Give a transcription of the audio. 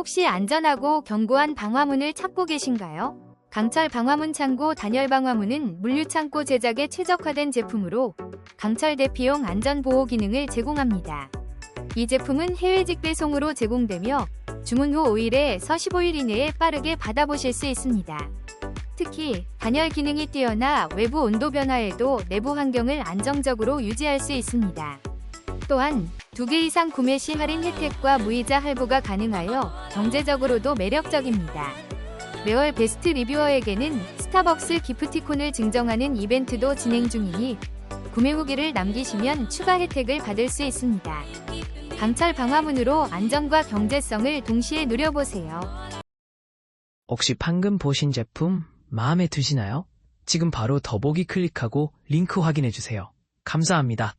혹시 안전하고 견고한 방화문을 찾고 계신가요? 강철 방화문 창고 단열 방화문은 물류 창고 제작에 최적화된 제품으로 강철 대피용 안전 보호 기능을 제공합니다. 이 제품은 해외 직배송으로 제공되며 주문 후 5일에서 15일 이내에 빠르게 받아보실 수 있습니다. 특히 단열 기능이 뛰어나 외부 온도 변화에도 내부 환경을 안정적으로 유지할 수 있습니다. 또한 두 개 이상 구매 시 할인 혜택과 무이자 할부가 가능하여 경제적으로도 매력적입니다. 매월 베스트 리뷰어에게는 스타벅스 기프티콘을 증정하는 이벤트도 진행 중이니 구매 후기를 남기시면 추가 혜택을 받을 수 있습니다. 강철 방화문으로 안전과 경제성을 동시에 누려보세요. 혹시 방금 보신 제품 마음에 드시나요? 지금 바로 더보기 클릭하고 링크 확인해주세요. 감사합니다.